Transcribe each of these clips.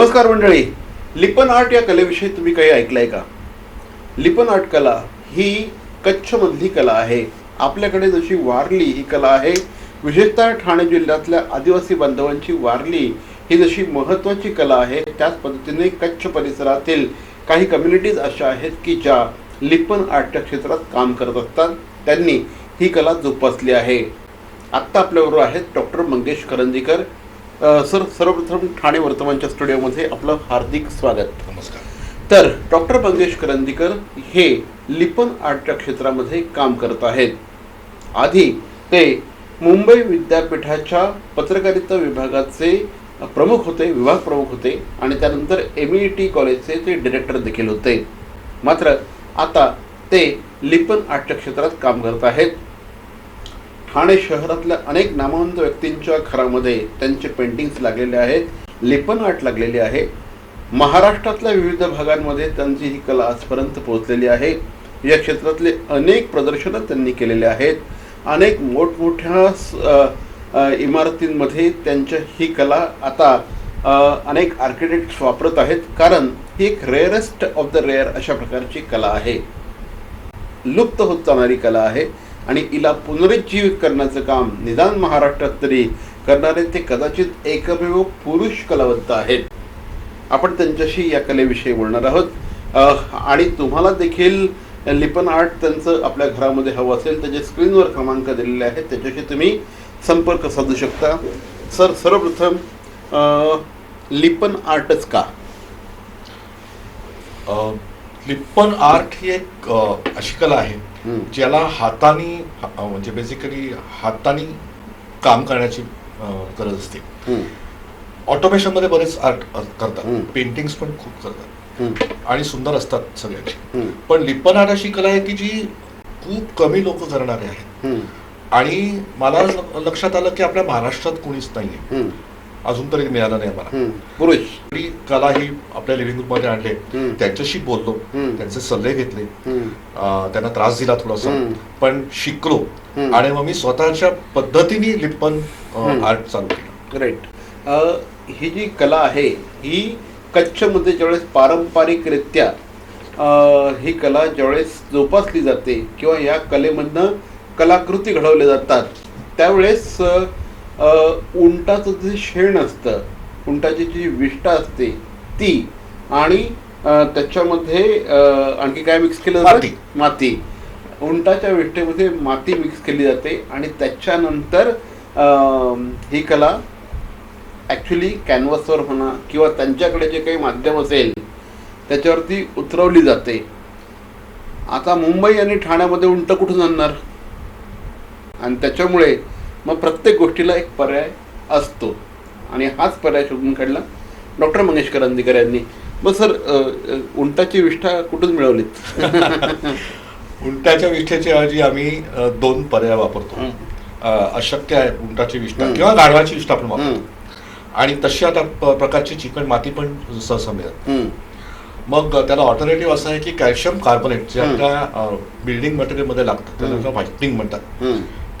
नमस्कार मंडळी. लिपन आर्ट या कलेविषयी तुम्ही काही ऐकलंय का? लिपन आर्ट कला ही कच्छमधली कला आहे. आपल्याकडे जशी वारली ही कला आहे विशेषतः ठाणे जिल्ह्यातल्या आदिवासी बांधवांची वारली ही जशी महत्त्वाची कला आहे त्याच पद्धतीने कच्छ परिसरातील काही कम्युनिटीज अशा आहेत की ज्या लिपन आर्टच्या क्षेत्रात काम करत असतात. त्यांनी ही कला जोपासली आहे. आत्ता आपल्याबरोबर आहेत डॉक्टर मंगेश करंदीकर सर सर्वप्रथम ठाणे वर्तमानच्या स्टुडिओमध्ये आपलं हार्दिक स्वागत. नमस्कार. तर डॉक्टर मंगेश करंदीकर हे लिपन आर्टच्या क्षेत्रामध्ये काम करत आहेत. आधी ते मुंबई विद्यापीठाच्या पत्रकारिता विभागाचे प्रमुख होते विभाग प्रमुख होते आणि त्यानंतर एम ई टी कॉलेजचे ते डिरेक्टर देखील होते. मात्र आता ते लिपन आर्टच्या क्षेत्रात काम करत आहेत. ठाणे शहरातल्या अनेक नामवंत व्यक्तींच्या घरामध्ये त्यांचे पेंटिंग्स लागलेले आहेत लेपन आर्ट लागलेले आहे. महाराष्ट्रातल्या विविध भागांमध्ये त्यांची ही कला आजपर्यंत पोहोचलेली आहे. या क्षेत्रातले अनेक प्रदर्शनं त्यांनी केलेले आहेत. अनेक मोठमोठ्या स- इमारतींमध्ये त्यांच्या ही कला आता अनेक आर्किटेक्ट्स वापरत आहेत. कारण ही एक रेअरेस्ट ऑफ द रेअर अशा प्रकारची कला आहे. लुप्त होत जाणारी कला आहे. आणि हिला पुनरुज्जीवित करण्याचं काम निदान महाराष्ट्रात तरी करणारे ते कदाचित एकमेव पुरुष कलावंत आहेत. आपण त्यांच्याशी या कलेविषयी बोलणार आहोत. आणि तुम्हाला देखील लिपन आर्ट त्यांचं आपल्या घरामध्ये हवं असेल त्याचे स्क्रीनवर क्रमांक दिलेले आहेत त्याच्याशी तुम्ही संपर्क साधू शकता. सर सर्वप्रथम लिपन आर्टच का? लिपन लिप्पन आर्ट ही एक अशी कला आहे ज्याला हाताने म्हणजे बेसिकली हाताने काम करण्याची गरज असते. ऑटोमेशनमध्ये बरेच आर्ट. करतात. पेंटिंग्स पण खूप करतात. आणि सुंदर असतात सगळ्यांची. पण लिप्पन आर्ट अशी कला आहे की जी खूप कमी लोक करणारे आहेत. आणि मला लक्षात आलं की आपल्या महाराष्ट्रात कोणीच नाहीये. अजून तरी मिळालं नाही हम्म. पुरुष ती कला ही आपल्या लिव्हिंग रूममध्ये आणले. त्यांच्याशी बोललो. त्यांचे सल्ले घेतले त्यांना त्रास दिला थोडासा. पण शिकलो. आणि मग मी स्वतःच्या पद्धतीने लिप्पन. आर्ट चालू केलं राईट ही जी कला आहे ही कच्छमध्ये ज्यावेळेस पारंपरिकरित्या ही कला ज्यावेळेस जोपासली जाते किंवा या कलेमधनं कलाकृती घडवल्या जातात त्यावेळेस उंटाचं जे शेण असतं उंटाची जी विष्ठा असते ती आणि त्याच्यामध्ये आणखी काय मिक्स केलं जातं? माती. उंटाच्या विष्ठेमध्ये माती मिक्स केली जाते आणि त्याच्यानंतर ही कला ॲक्च्युली कॅनव्हसवर म्हणा किंवा त्यांच्याकडे जे काही माध्यम असेल त्याच्यावरती उतरवली जाते आता मुंबई आणि ठाण्यामध्ये उंट कुठून आणणार आणि त्याच्यामुळे मग प्रत्येक गोष्टीला एक पर्याय असतो. आणि हाच पर्याय शोधून काढला डॉक्टर मंगेश करंदीकर यांनी. मग सर उंटाची विष्ठा कुठून मिळवलीत उंटाच्या विष्ठेच्या ऐवजी आम्ही दोन पर्याय वापरतो. अशक्य आहे उंटाची विष्ठा. किंवा गाढवाची विष्ठा आपण वापरतो. आणि तशी आता प्रकारची चिकन माती पण सहसा मिळत. मग त्याला ऑल्टरनेटिव्ह असं आहे की कॅल्शियम कार्बोनेट जे. आपल्या बिल्डिंग मटेरियलमध्ये लागतं हम्म. त्याला व्हाईटनिंग म्हणतात.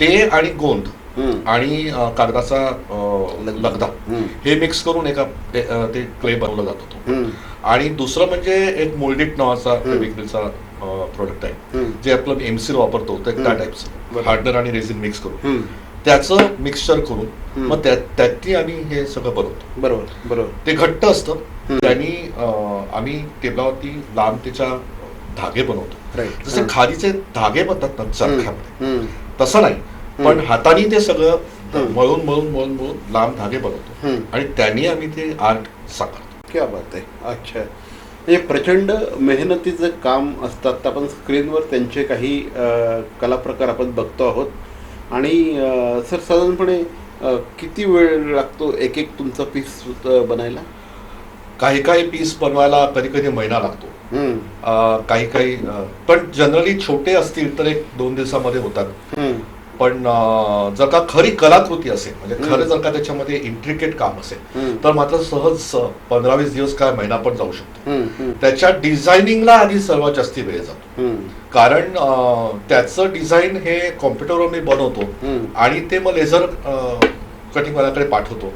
ते आणि गोंद. आणि कागदाचा लगदा. हे मिक्स करून एका ते क्ले बनवला जातो तो हम्म, आणि दुसरं म्हणजे एक मोल्डिट नावाचा. फेविक्रिलचा प्रोडक्ट आहे. जे आपण एमसील वापरतो ते त्या. टाईपचं. हार्डनर आणि रेझिन मिक्स करून. त्याचं मिक्सचर करून. मग त्या- त्यातनी आम्ही हे सगळं बनवतो. बरोबर बरोबर. ते घट्ट असतं. त्यांनी आम्ही टेबलावरती लांब त्याच्या धागे बनवतो. जसे खादीचे धागे बनतात ना चरख्यामध्ये. तसं नाही. पण. हाताने ते सगळं. मळून मळून मळून मळून लांब धागे बनवतो. आणि त्यांनी आम्ही ते आर्ट साकारतो. क्या बात आहे. अच्छा. म्हणजे प्रचंड मेहनतीचं काम असतात. आपण स्क्रीनवर त्यांचे काही कलाप्रकार आपण बघतो आहोत. आणि सर साधारणपणे किती वेळ लागतो एक एक तुमचा पीस बनायला? काही काही पीस बनवायला कधी कधी महिना लागतो. काही काही पण जनरली छोटे असतील तर एक दोन दिवसामध्ये होतात. पण जर का खरी कलाकृती असेल म्हणजे. खरं जर का त्याच्यामध्ये इंट्रिकेट काम असेल तर मात्र सहज पंधरा वीस दिवस काय महिना पण जाऊ शकतो. त्याच्या डिझायनिंगला आधी सर्वात जास्ती वेळ जातो. कारण त्याचं डिझाईन हे कॉम्प्युटरवर मी बनवतो आणि ते मग लेझर कटिंग वाल्याकडे पाठवतो.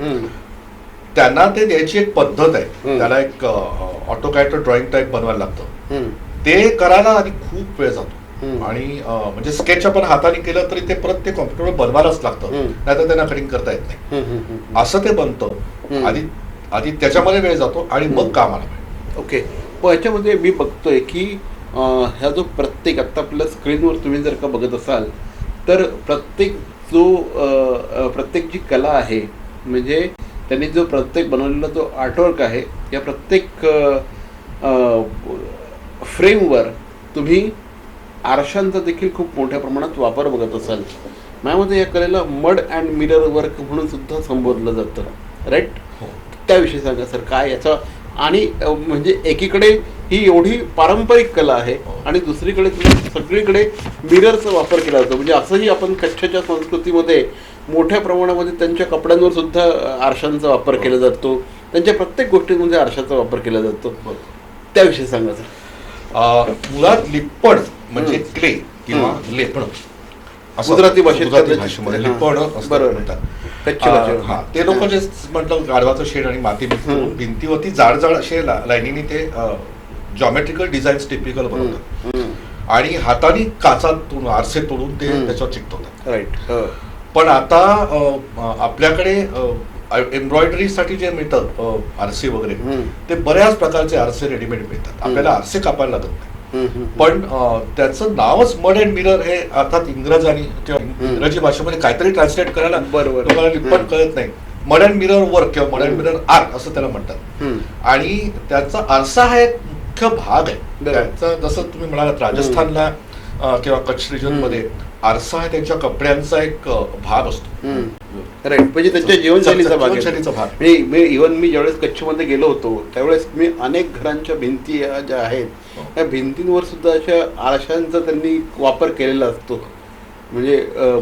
त्यांना ते द्यायची एक पद्धत आहे. त्याला एक ऑटोकॅट ड्रॉइंग टाईप बनवायला लागतं. ते करायला आधी खूप वेळ जातो. आणि म्हणजे स्केच आपण हाताने केलं तरी ते परत ते कॉम्प्युटरवर बनवायलाच लागतं. नाहीतर त्यांना कटिंग करता येत नाही. असं ते बनतं. आधी आधी त्याच्यामध्ये वेळ जातो आणि मग. कामाला वेळ ओके पण याच्यामध्ये मी बघतोय की ह्या जो प्रत्येक आता आपल्या स्क्रीनवर तुम्ही जर का बघत असाल तर प्रत्येक जो प्रत्येक जी कला आहे म्हणजे त्यांनी जो प्रत्येक बनवलेला जो आर्टवर्क आहे या प्रत्येक फ्रेमवर तुम्ही आरशांचा देखील खूप मोठ्या प्रमाणात वापर बघत असाल. माझ्यामध्ये या कलेला मड अँड मिरर वर्क म्हणून सुद्धा संबोधलं जातं. राईट हो. त्याविषयी सांगा सर काय याचा? आणि म्हणजे एकीकडे ही एवढी पारंपरिक कला आहे हो. आणि दुसरीकडे तुम्ही सगळीकडे मिररचा वापर केला जातो. म्हणजे असंही आपण कच्छच्या संस्कृतीमध्ये मोठ्या प्रमाणामध्ये त्यांच्या कपड्यांवर सुद्धा आरशांचा वापर केला जातो. त्यांच्या प्रत्येक गोष्टींमध्ये आरशाचा वापर केला जातो. त्याविषयी सांगा सर. मुळात लिप्पण म्हणजे. क्ले किंवा लेपण गुजराती भाषेत गुजराती कदाचित- भाषेमध्ये हां. बरोबर. म्हणतात. हा ते लोक जे म्हटलं गाढवाचं शेड आणि माती. भिंतीवरती जाड जाड असे लाईनीने ते जॉमेट्रिकल डिझाईन टिपिकल बनवतात आणि हाताने काचा तोडून आरसे तोडून ते. त्याच्यावर चिकटवतात राईट पण आता आपल्याकडे एम्ब्रॉयडरीसाठी जे मिळतं अं, आरसे वगैरे. ते बऱ्याच प्रकारचे आरसे रेडीमेड मिळतात आपल्याला आरसे कापायला लागत नाही पण त्याचं नावच मड अँड मिरर हे अर्थात इंग्रज आणि किंवा इंग्रजी भाषेमध्ये काहीतरी ट्रान्सलेट करायला बरोबर. हम्म. कळत नाही. मड अँड मिरर वर्क किंवा मड अँड. मिरर आर्ट असं त्याला म्हणतात. आणि त्याचा आरसा हा एक मुख्य भाग आहे. त्याचा जसं तुम्ही म्हणालात राजस्थानला किंवा कच्छ रिजनमध्ये आरसा हा त्यांच्या कपड्यांचा एक भाग असतो. राईट म्हणजे त्यांच्या जीवनशैलीचा भाग आहे. म्हणजे मी इव्हन मी ज्यावेळेस कच्छमध्ये गेलो होतो त्यावेळेस मी अनेक घरांच्या भिंती ज्या आहेत हो. त्या भिंतींवर सुद्धा अशा आरशांचा त्यांनी वापर केलेला असतो म्हणजे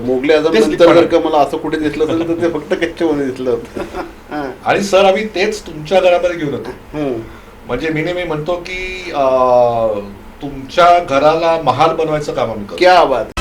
मोगले आझम नंतर जर का मला असं कुठे दिसलं असेल तर ते फक्त कच्छमध्ये दिसलं होतं. आणि सर आम्ही तेच तुमच्या घरामध्ये घेऊन येतो हम्म. म्हणजे मी नेहमी म्हणतो की तुमच्या घराला महाल बनवायचं काम आम्ही क्या बात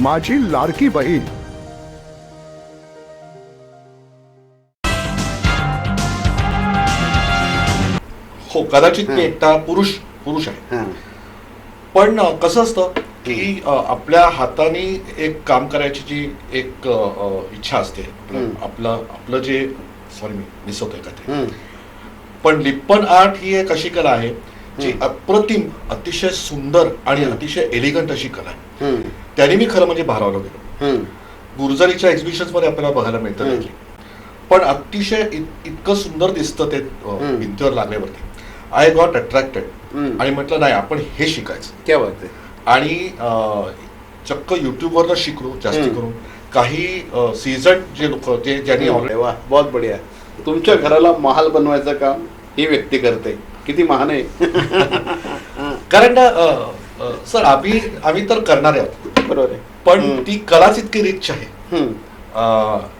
माझी लाडकी बहीण हो कदाचित मी एकटा पुरुष पुरुष आहे हां. पण कसं असतं की आपल्या हाताने एक काम करायची जी एक इच्छा असते आपलं. आपलं जे सॉरी मी मिस होतोय का ते. पण लिप्पन आर्ट ही एक अशी कला आहे जी अप्रतिम अतिशय सुंदर आणि. अतिशय एलिगंट अशी कला आहे. त्याने मी खरं म्हणजे भारावलं गेलो. गुर्जरीच्या एक्झिबिशनमध्ये आपल्याला बघायला मिळतं. पण अतिशय इत- इतकं सुंदर दिसतं ते. भिंतीवर लागल्यावरती. I got attracted. आणि म्हटलं नाही आपण हे शिकायचं. क्या बात आणि चक्क युट्यूबवरनं शिकलो जास्ती. करून. काही सीझन जे लोक जे ज्यांनी वा बहुत बढिया. तुमच्या घराला महाल बनवायचं काम ही व्यक्ती करते. किती महान आहे. कारण सर आम्ही आम्ही तर करणारे आहोत बरोबर आहे. पण. ती कलाच इतकी रिच आहे.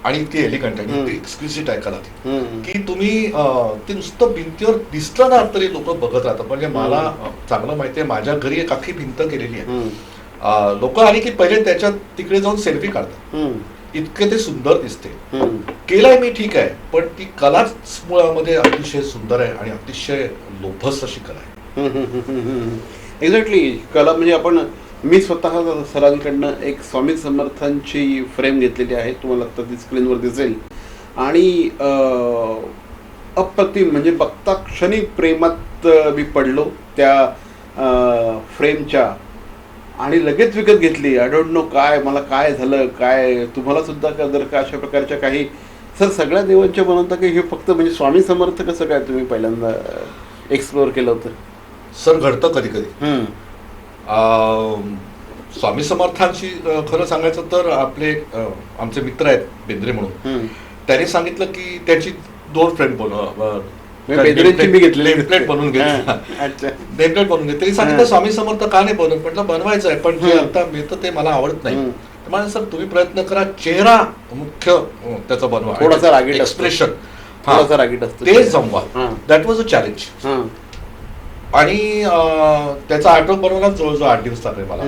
आणि इतकी एलिगंट आहे. इतकी एक्सक्लुसिट आहे कला ती. की तुम्ही ते नुसतं भिंतीवर दिसलं ना तरी लोक बघत राहतात. म्हणजे मला चांगलं माहितीये माझ्या घरी एक अख्खी भिंत केलेली आहे. लोक आली की पहिले त्याच्यात तिकडे जाऊन सेल्फी काढतात. इतके ते सुंदर दिसते. केलंय मी ठीक आहे पण ती कलाच मुळामध्ये अतिशय सुंदर आहे आणि अतिशय लोभस अशी कला आहे. एक्झॅक्टली कला म्हणजे आपण मी स्वतः सरांकडनं एक स्वामी समर्थांची फ्रेम घेतलेली आहे. तुम्हाला आता ती स्क्रीनवर दिसेल. आणि अप्रतिम म्हणजे बघता क्षणी प्रेमात मी पडलो त्या फ्रेमच्या आणि लगेच विकत घेतली. आय डोंट नो काय मला काय झालं काय तुम्हाला सुद्धा का जर का अशा प्रकारच्या काही सर सगळ्या देवांच्या बनवता की हे फक्त म्हणजे स्वामी समर्थ कसं काय तुम्ही पहिल्यांदा एक्सप्लोअर केलं होतं? सर घडतं कधी कधी स्वामी समर्थांची अं, खरं सांगायचं तर आपले आमचे मित्र आहेत बेंद्रे म्हणून. त्यांनी सांगितलं की त्याची दोन म्हणजे घेतलेली प्लेट बनवून नेमप्लेट बनवून घेतली. त्यांनी सांगितलं. स्वामी समर्थ का नाही बनवत? म्हटलं बनवायचं आहे पण जे. आता मिळतं ते मला आवडत नाही. म्हणाले, सर तुम्ही प्रयत्न करा चेहरा मुख्य त्याचा बनवा. थोडासा रागीट. एक्सप्रेशन थोडासा रागीट असतो. ते Jamwa. That was a challenge. आणि त्याचा आठवण बनवायला जवळजवळ आठ दिवस लागले मला.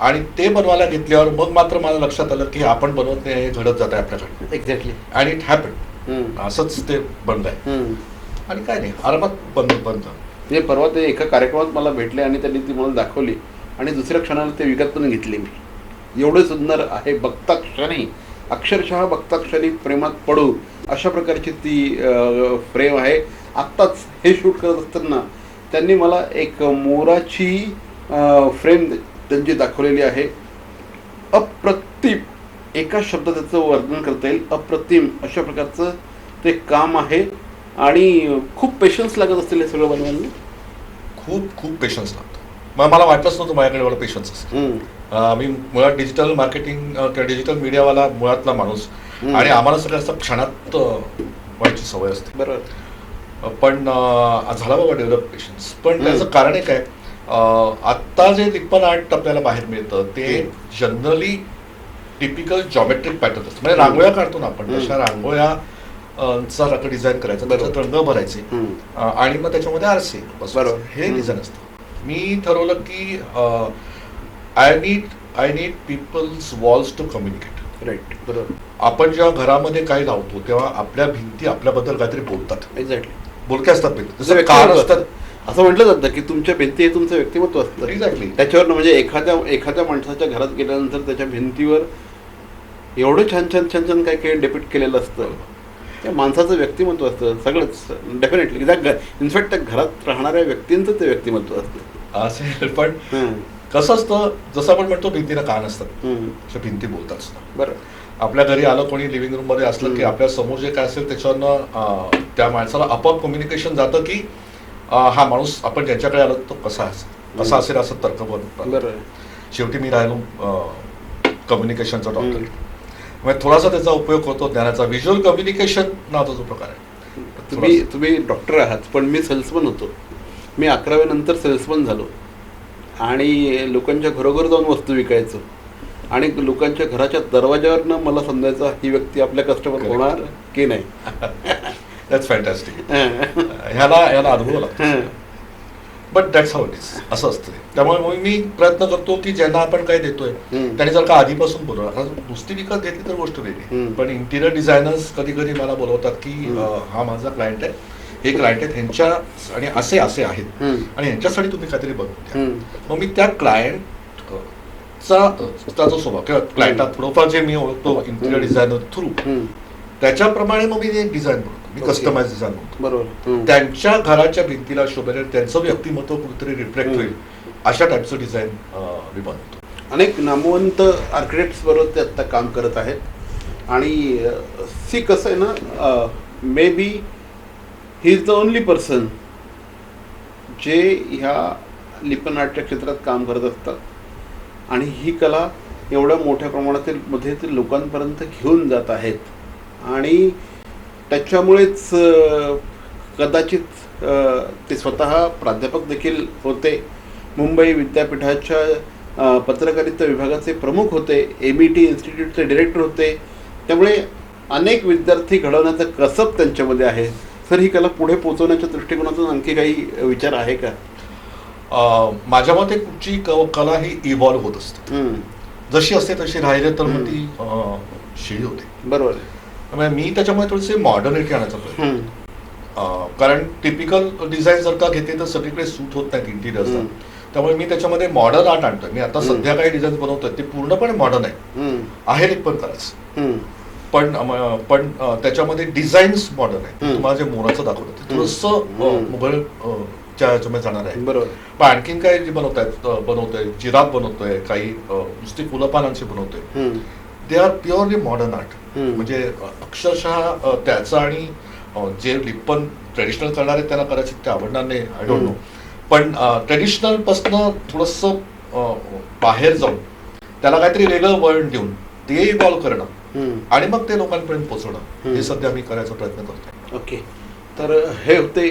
आणि ते बनवायला घेतल्यावर मग मात्र मला लक्षात आलं की आपण बनवत नाही हे घडत जात आहे आपल्याकडे एक्झॅक्टली आणि इट हॅपन. असंच ते बनलंय. हम्म. आणि काय नाही आरामात बंद बंद. म्हणजे परवा ते एका कार्यक्रमात मला भेटले आणि त्यांनी ती मला दाखवली. आणि दुसऱ्या क्षणाला ते विकत पण घेतली मी. एवढं सुंदर आहे बघता क्षणी अक्षरशः बघता क्षणी प्रेमात पडू अशा प्रकारची ती फ्रेम आहे. आत्ताच हे शूट करत असताना त्यांनी मला एक मोराची फ्रेम त्यांची दाखवलेली आहे. अप्रतिम एका शब्दात त्याचं वर्णन करता येईल. अप्रतिम अशा प्रकारचं ते काम आहे. आणि खूप पेशन्स लागत असतील हे सगळं बनवायला. खूप खूप पेशन्स लागतो. मग मला वाटलंच नव्हतं माझ्याकडे एवढं पेशन्स असेल. हम्म. अं, मी मुळात डिजिटल मार्केटिंग किंवा डिजिटल मीडियावाला मुळातला माणूस. आणि आम्हाला सगळं असं क्षणात व्हायची सवय असते. बरोबर. पण झाला बाबा डेव्हलप पेशन्स पण. त्याचं कारण एक आहे आत्ता जे लिप्पन आर्ट आपल्याला बाहेर मिळतं ते. जनरली टिपिकल जॉमेट्रिक पॅटर्न असतं म्हणजे. रांगोळ्या काढतो ना आपण. तशा रांगोळ्या चा डिझाईन करायचा त्याच्यात रंग भरायचे आणि मग त्याच्यामध्ये आरसे. बरोबर. हे. डिझाईन असतं मी ठरवलं की I need I need peoples walls to communicate right बरोबर आपण जेव्हा घरामध्ये काही लावतो तेव्हा आपल्या भिंती आपल्याबद्दल काहीतरी बोलतात एक्झॅक्टली बोलक्या असतात. भिंती जसं कार असतात. असं म्हटलं जातं की तुमच्या भिंती हे तुमचं व्यक्तिमत्व असतं. Exactly. त्याच्यावर म्हणजे एखाद्या एखाद्या माणसाच्या घरात गेल्यानंतर त्याच्या भिंतीवर एवढं छान छान छान छान काय काय डेपिट केलेलं असतं. त्या माणसाचं व्यक्तिमत्व असतं. सगळंच. डेफिनेटली इनफॅक्ट त्या घरात राहणाऱ्या व्यक्तींचं ते व्यक्तिमत्व असतं. असेल पण. कसं असतं? जसं आपण म्हणतो भिंतीला कान असतात. भिंती बोलतात. बरं. आपल्या घरी आलं कोणी लिव्हिंग रूममध्ये असलं की. आपल्यासमोर जे काय असेल त्याच्यावरनं अं, त्या माणसाला आपोआप कम्युनिकेशन जातं की हा माणूस आपण ज्यांच्याकडे आलो तो कसा असेल? कसा असेल असं तर्क बनतं बरं शेवटी मी राहिलो कम्युनिकेशनचा डॉक्टर. म्हणजे थोडासा त्याचा उपयोग होतो ज्ञानाचा. व्हिज्युअल कम्युनिकेशन नावाचा जो प्रकार आहे. तुम्ही तुम्ही डॉक्टर आहात पण मी सेल्समन होतो. मी अकराव्यानंतर सेल्समन झालो. आणि लोकांच्या घरोघर जाऊन वस्तू विकायचो. आणि लोकांच्या घराच्या दरवाजावरनं मला समजायचं ही व्यक्ती आपल्या कस्टमर. होणार की नाही दॅट्स फॅन्टॅस्टिक. ह्याला ह्याला अनुभव लागतो. But that's how it is असं असतं. त्यामुळे मग मी प्रयत्न करतो की ज्यांना आपण काय देतोय. त्यांनी जर का आधीपासून बोलवलं आता नुसती विकत घेतली तर गोष्ट वेगळी. पण इंटिरियर डिझायनर्स कधी कधी मला बोलवतात की हा माझा क्लायंट आहे हे क्लायंट आहेत ह्यांच्या आणि असे असे आहेत. आणि ह्यांच्यासाठी तुम्ही काहीतरी बनवून द्या. मग मी त्या क्लायंट चा चा जो स्वभाव किंवा क्लायंटा थोडंफार जे मी ओळखतो इंटिरियर. Designer through. त्याच्याप्रमाणे मग मी एक डिझाईन बनवतो मी. कस्टमाइज डिझाईन बनवतो बरोबर. त्यांच्या घराच्या भिंतीला शोभेल त्यांचं व्यक्तिमत्व कुठेतरी रिफ्लेक्ट. होईल अशा टाईपचं डिझाईन मी बनवतो अनेक नामवंत आर्किटेक्ट्स बरोबर ते आत्ता काम करत आहेत आणि सी कसं आहे ना maybe he is the only person जे ह्या लिपन आर्टच्या क्षेत्रात काम करत असतात आणि ही कला एवढ्या मोठ्या प्रमाणातील मध्ये ते लोकांपर्यंत घेऊन जात आहेत. आणि त्याच्यामुळेच कदाचित ते स्वतः प्राध्यापक देखील होते. मुंबई विद्यापीठाच्या पत्रकारिता विभागाचे प्रमुख होते. एम ई टी इन्स्टिट्यूटचे डिरेक्टर होते. त्यामुळे अनेक विद्यार्थी घडवण्याचं कसब त्यांच्यामध्ये आहे. सर ही कला पुढे पोचवण्याच्या दृष्टिकोनातून आणखी काही विचार आहे का? माझ्या मते कुठची कला ही इव्हॉल्व्ह होत असते. जशी असते तशी राहिले तर मग ती शिळी होते. बरोबर. त्यामुळे मी त्याच्यामध्ये थोडीशी मॉडर्निटी आणायचा प्रयत्न कारण टिपिकल डिझाईन जर का घेते तर सगळीकडे सूट होत नाहीत इंटिरियर्स हम्म. त्यामुळे मी त्याच्यामध्ये मॉडर्न आर्ट आणतोय. मी आता. सध्या काही डिझाईन बनवतोय. ते पूर्णपणे मॉडर्न आहे. आहे एक पण करायचं पण पण त्याच्यामध्ये डिझाईन्स मॉडर्न आहे. तुम्हाला जे मोराचं दाखवलं ते थोडंसं. अं, मुघल जाणार आहे. बरोबर. पण आणखीन काय जे बनवतायत अं, बनवतोय जिराफ बनवतोय काही नुसती फुलं पानांची बनवतोय they are purely modern art. म्हणजे अक्षरशः त्याचं आणि जे लिप्पन ट्रेडिशनल करणार त्यांना कदाचित ते आवडणार नाही आय डोंट नो. पण ट्रेडिशनल पासनं थोडस बाहेर जाऊन त्याला काहीतरी वेगळं वळण देऊन ते इव्हॉल्व करणं. आणि मग ते लोकांपर्यंत पोहोचवणं. हे सध्या मी करायचा प्रयत्न करतोय. ओके. तर हे होते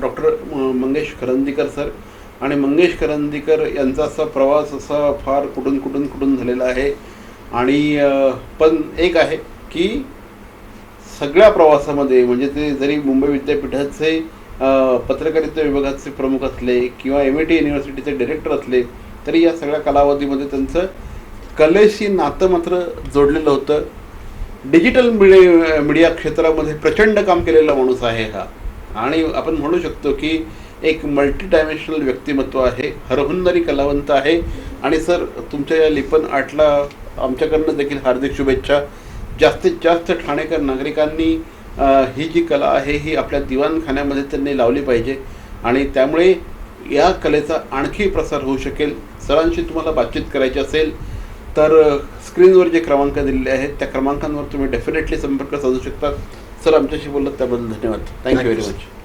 डॉक्टर मंगेश करंदीकर सर. आणि मंगेश करंदीकर यांचा असा प्रवास असा फार कुठून कुठून कुठून झालेला आहे. आणि पण एक आहे की सगळ्या प्रवासामध्ये म्हणजे ते जरी मुंबई विद्यापीठाचे पत्रकारिता विभागाचे प्रमुख असले किंवा एम ए टी युनिव्हर्सिटीचे डिरेक्टर असले तरी या सगळ्या कालावधीमध्ये त्यांचं कलेशी नातं मात्र जोडलेलं होतं. डिजिटल मीडिया मीडिया क्षेत्रामध्ये प्रचंड काम केलेला माणूस आहे हा. आणि आपण म्हणू शकतो की एक मल्टी डायमेन्शनल व्यक्तिमत्व आहे हरहुन्नरी कलावंत आहे. आणि सर तुमच्या या लिपन आर्टला आमच्याकडनं देखील हार्दिक शुभेच्छा. जास्तीत जास्त ठाणेकर नागरिकांनी ही जी कला आहे ही आपल्या दिवाणखान्यामध्ये त्यांनी लावली पाहिजे. आणि त्यामुळे या कलेचा आणखी प्रसार होऊ शकेल. सरांशी तुम्हाला बातचीत करायची असेल तर स्क्रीनवर जे क्रमांक दिलेले आहेत त्या क्रमांकांवर तुम्ही डेफिनेटली संपर्क साधू शकता. सर आमच्याशी बोललात त्याबद्दल धन्यवाद. Thank you very. मच